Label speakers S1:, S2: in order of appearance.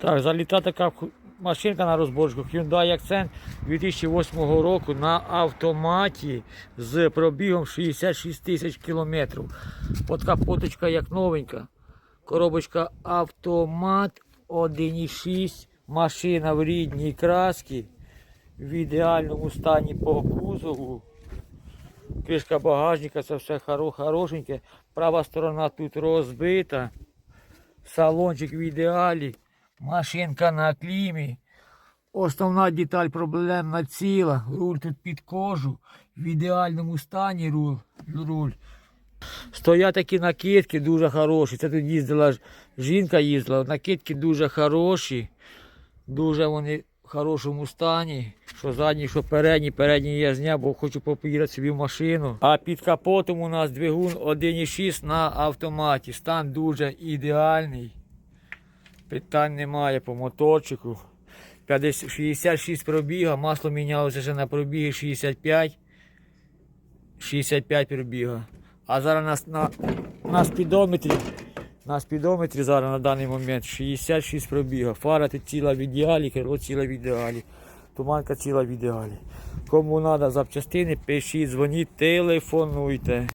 S1: Так, заліта така машинка на розборку Hyundai Accent 2008 року на автоматі з пробігом 66 тисяч кілометрів. Подкапоточка як новенька. Коробочка автомат 1.6. Машина в рідній краски. В ідеальному стані по кузову. Кришка багажника, це все хорошеньке. Права сторона тут розбита. Салончик в ідеалі. Машинка на клімі. Основна деталь проблемна ціла. Руль тут під кожу. В ідеальному стані руль. руль. Стоять такі накидки дуже хороші. Це тут їздила жінка їздила. Накидки дуже хороші. Дуже вони в хорошому стані. Що задні, що передні. Передні я зняв, бо хочу попірати собі в машину. А під капотом у нас двигун 1.6 на автоматі. Стан дуже ідеальний. Питань немає по моторчику. 50 66 пробіга, масло мінялося ще на пробіги 65. 65 пробіга. А зараз на, на, на спідометрі. На спідометрі зараз на даний момент 66 пробіга. Фара ціла в ідеалі, керо ціла в ідеалі. Туманка ціла в ідеалі. Кому треба запчастини, пишіть, дзвоніть, телефонуйте.